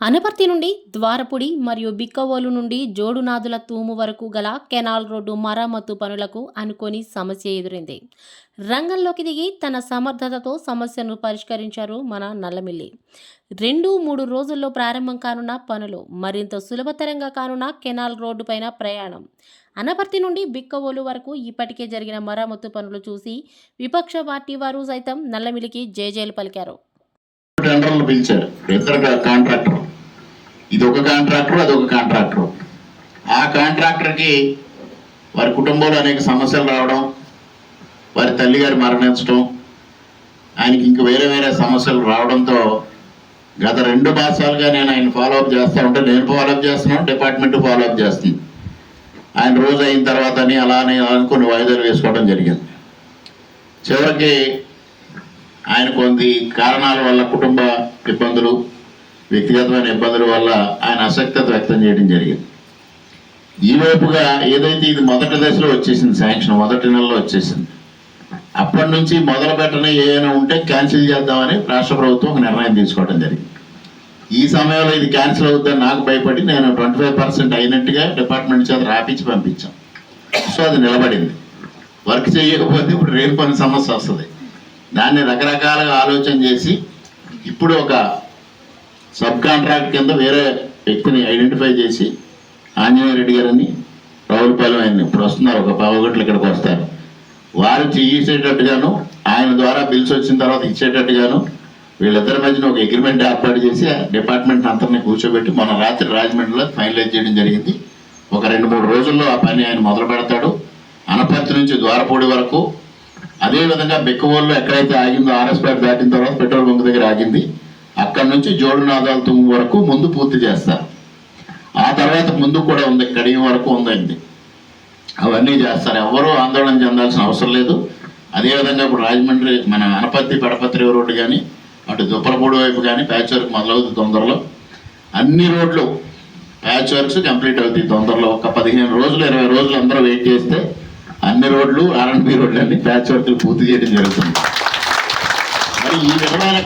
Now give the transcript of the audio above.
అనపర్తి నుండి ద్వారపుడి మరియు బిక్కవోలు నుండి జోడునాదుల తూము వరకు గల కెనాల్ రోడ్డు మరమ్మతు పనులకు అనుకోని సమస్య ఎదురైంది. రంగంలోకి దిగి తన సమర్థతతో సమస్యను పరిష్కరించారు మన నల్లమిల్లి. రెండు మూడు రోజుల్లో ప్రారంభం కానున్న పనులు మరింత సులభతరంగా కానున్న కెనాల్ రోడ్డు పైన ప్రయాణం. అనపర్తి నుండి బిక్కవోలు వరకు ఇప్పటికే జరిగిన మరమ్మతు పనులు చూసి విపక్ష పార్టీ వారు సైతం నల్లమిల్లికి జేజేలు పలికారు. టెండర్లు పిలిచారు. ఇద్దరు కాంట్రాక్టర్. ఇది ఒక కాంట్రాక్టర్ అది ఒక కాంట్రాక్టర్. ఆ కాంట్రాక్టర్కి వారి కుటుంబంలో అనేక సమస్యలు రావడం వారి తల్లిగారు మరణించడం ఆయనకి ఇంక వేరే వేరే సమస్యలు రావడంతో గత రెండు మాసాలుగా నేను ఆయన ఫాలోఅప్ చేస్తా ఉంటే నేను ఫాలోఅప్ చేస్తున్నాను డిపార్ట్మెంట్ ఫాలోఅప్ చేస్తుంది. ఆయన రోజు అయిన తర్వాత అని అలానే అనుకుని వాయిదాలు వేసుకోవడం జరిగింది. చివరికి ఆయన కొన్ని కారణాల వల్ల కుటుంబ ఇబ్బందులు వ్యక్తిగతమైన ఇబ్బందుల వల్ల ఆయన అసక్తత వ్యక్తం చేయడం జరిగింది. ఈ వైపుగా ఏదైతే ఇది మొదటి దశలో వచ్చేసింది శాంక్షన్ మొదటి నెలలో వచ్చేసింది. అప్పటి నుంచి మొదలు పెట్టని ఏమైనా ఉంటే క్యాన్సిల్ చేద్దామని రాష్ట్ర ప్రభుత్వం ఒక నిర్ణయం తీసుకోవడం జరిగింది. ఈ సమయంలో ఇది క్యాన్సిల్ అవుతుందని నాకు భయపడి నేను ట్వంటీ ఫైవ్ పర్సెంట్ అయినట్టుగా డిపార్ట్మెంట్ చేత రాపించి పంపించాం. సో అది నిలబడింది. వర్క్ చేయకపోతే ఇప్పుడు రేపు పని సమస్య వస్తుంది. దాన్ని రకరకాలుగా ఆలోచన చేసి ఇప్పుడు ఒక సబ్ కాంట్రాక్ట్ కింద వేరే వ్యక్తిని ఐడెంటిఫై చేసి ఆంజనేయ రెడ్డి గారని రావులపాలెం ఆయన ఇప్పుడు వస్తున్నారు ఒక పావగట్లు ఇక్కడికి వస్తారు. వారు చేసేటట్టుగాను ఆయన ద్వారా బిల్స్ వచ్చిన తర్వాత ఇచ్చేటట్టుగాను వీళ్ళిద్దరి మధ్యన ఒక అగ్రిమెంట్ ఏర్పాటు చేసి ఆ డిపార్ట్మెంట్ అంతరిని కూర్చోబెట్టి మొన్న రాత్రి రాజమండ్రిలో ఫైనలైజ్ చేయడం జరిగింది. ఒక రెండు మూడు రోజుల్లో ఆ పని ఆయన మొదలు పెడతాడు అనపర్తి నుంచి ద్వారపూడి వరకు అదే విధంగా బెక్కవోల్లో ఎక్కడైతే ఆగిందో ఆర్ఎస్ పేట దాటిన తర్వాత పెట్రోల్ బంక్ దగ్గర ఆగింది. అక్కడి నుంచి జోడునాదాల తుమ్ము వరకు ముందు పూర్తి చేస్తారు. ఆ తర్వాత ముందు కూడా ఉంది కడియం వరకు ఉందండి. అవన్నీ చేస్తారు. ఎవరూ ఆందోళన చెందాల్సిన అవసరం లేదు. అదేవిధంగా ఇప్పుడు రాజమండ్రి మన అనపత్తి పెడపత్రి రోడ్డు కానీ అటు దుప్పలపూడి వైపు కానీ ప్యాచ్ వర్క్ మొదలవుతుంది తొందరలో. అన్ని రోడ్లు ప్యాచ్ వర్క్స్ కంప్లీట్ అవుతాయి తొందరలో. ఒక పదిహేను రోజులు ఇరవై రోజులు అందరూ వెయిట్ చేస్తే అన్ని రోడ్లు ఆర్ఎన్బి రోడ్లు అన్ని ప్యాచ్ వర్క్లు పూర్తి చేయడం జరుగుతుంది. మరి ఈ విధమైన